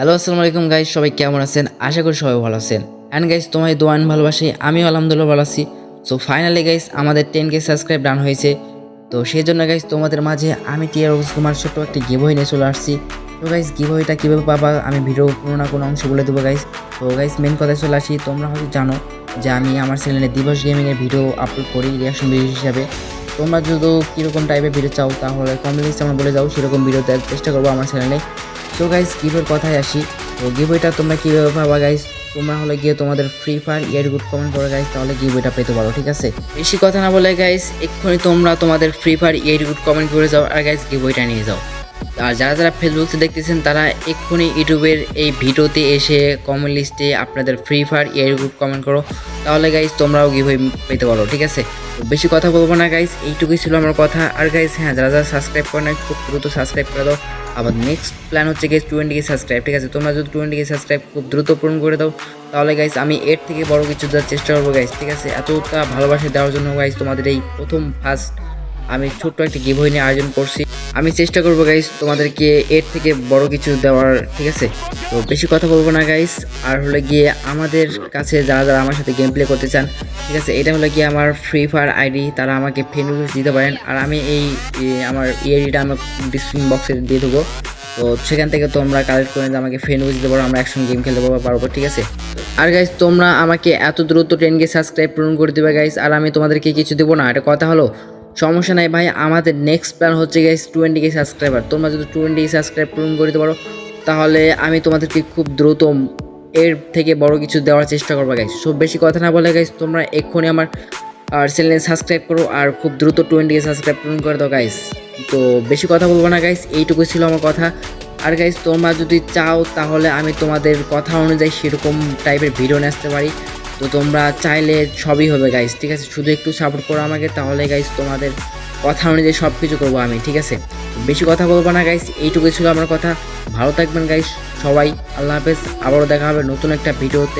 Hello, আসসালামু আলাইকুম guys সবাই কেমন আছেন? আশা করি সবাই ভালো আছেন। অ্যান্ড গাইজ তোমায় দোয়ান ভালোবাসি, আমিও আলহামদুলিল্লাহ ভালো আছি। সো ফাইনালি গাইজ আমাদের টেন কে সাবস্ক্রাইব ডান হয়েছে। তো সেই জন্য গাইজ তোমাদের মাঝে আমি টিয়ার কুমার ছোট্ট একটি গিভই নিয়ে চলে আসছি। তো গাইজ গিভইটা কীভাবে পাবা? আমি ভিডিও কোনো না কোনো অংশ বলে দেবো গাইজ তো গাইজ মেন কথায় চলে আসি, তোমরা হয়তো জানো যে আমি আমার চ্যানেলে দিবস গেমিংয়ের ভিডিও আপলোড করি রিয়াকশন ভিডিও হিসাবে। তোমরা যদি কীরকম টাইপের ভিডিও চাও, তাহলে কমেন্ট আমার বলে যাও সেরকম ভিডিও দেওয়ার চেষ্টা করব আমার চ্যানেলে তো গাইজ গিভের কথায় আসি। তো গিভওয়েটা তোমরা কীভাবে পাবা গাইজ তোমরা হলে গিয়ে তোমাদের ফ্রি ফায়ার ইয়ার গুড কমেন্ট করে গাইজ তাহলে গিভওয়েটা পেতে পারো, ঠিক আছে? বেশি কথা না বলে গাইজ এক্ষুনি তোমরা তোমাদের ফ্রি ফায়ার ইয়ার গুড কমেন্ট করে যাও আর গাইজ গিভওয়েটা নিয়ে যাও। আর যারা যারা ফেসবুকে দেখতেছেন, তারা এক্ষুনি ইউটিউবের এই ভিডিওতে এসে কমেন্ট লিস্টে আপনাদের ফ্রি ফায়ার ইয়ার গ্রুপ কমেন্ট করো। তাহলে গাইজ তোমরাও গিভওয়ে পেতে পারো, ঠিক আছে? বেশি কথা বলব না গাইজ এইটুকুই ছিল আমার কথা। আর গাইজ হ্যাঁ যারা যারা সাবস্ক্রাইব করে না খুব দ্রুত সাবস্ক্রাইব করে দাও। আবার নেক্সট প্ল্যান হচ্ছে গেস টোয়েন্টি কে সাবস্ক্রাইব ঠিক আছে? তোমরা যদি টোয়েন্টি কে সাবস্ক্রাইব খুব দ্রুত পূরণ করে দাও, তাহলে গাইজ আমি এর থেকে বড় কিছু দেওয়ার চেষ্টা করব গাইজ ঠিক আছে? এতটা ভালোবাসা দেওয়ার জন্য গাইজ তোমাদের এই প্রথম ফার্স্ট আমি ছোট্ট একটা গিভওয়ে নিয়ে আয়োজন করছি। আমি চেষ্টা করব গাইস তোমাদেরকে এর থেকে বড় কিছু দেওয়ার, ঠিক আছে? তো বেশি কথা বলব না গাইস আর হলে গিয়ে আমাদের কাছে যারা যারা আমার সাথে গেম প্লে করতে চান, ঠিক আছে? এটা হলো গিয়ে আমার ফ্রি ফায়ার আইডি তারা আমাকে ফ্রেন্ড রিকোয়েস্ট দিতে পারেন। আর আমি এই আমার ইআইডিটা আমার ডিসক্রিপশন বক্সে দিয়ে দেবো। তো সেখান থেকে তোমরা কালেক্ট করে আমাকে ফ্রেন্ড দিতে পারো, আমরা একসঙ্গে গেম খেলতে পারব পারব, ঠিক আছে? আর গাইস তোমরা আমাকে এত দ্রুত টেনকে সাবস্ক্রাইব পূরণ করে দেবে গাইস আর আমি তোমাদেরকে কিছু দেবো না, এটা কথা হলো? সমস্যা নাই ভাই, আমাদের নেক্সট প্ল্যান হচ্ছে গাইস টোয়েন্টি কে সাবস্ক্রাইবার তোমরা যদি টোয়েন্টি কে সাবস্ক্রাইব পূরণ করে দিতে পারো, তাহলে আমি তোমাদেরকে খুব দ্রুত এর থেকে বড় কিছু দেওয়ার চেষ্টা করব গাইস সব বেশি কথা না বলে গাইস তোমরা এক্ষুনি আমার, আর চ্যানেলে সাবস্ক্রাইব করো আর খুব দ্রুত টোয়েন্টি কে সাবস্ক্রাইব পূরণ করে দাও গাইস তো, বেশি কথা বলব না গাইস এইটুকু ছিল আমার কথা। আর গাইস তোমরা যদি চাও, তাহলে আমি তোমাদের কথা অনুযায়ী সেরকম টাইপের ভিডিও নিয়ে আসতে পারি। তো তোমরা চাইলে সবই হবে গাইস ঠিক আছে? শুধু একটু সাপোর্ট করো আমাকে, তাহলে গাইস তোমাদের কথা অনুযায়ী সব কিছু করব আমি, ঠিক আছে? বেশি কথা বলব না গাইস এইটুকু ছিল আমার কথা। ভালো থাকবেন গাইস সবাই, আল্লাহ হাফেজ, আবারও দেখা হবে নতুন একটা ভিডিওতে।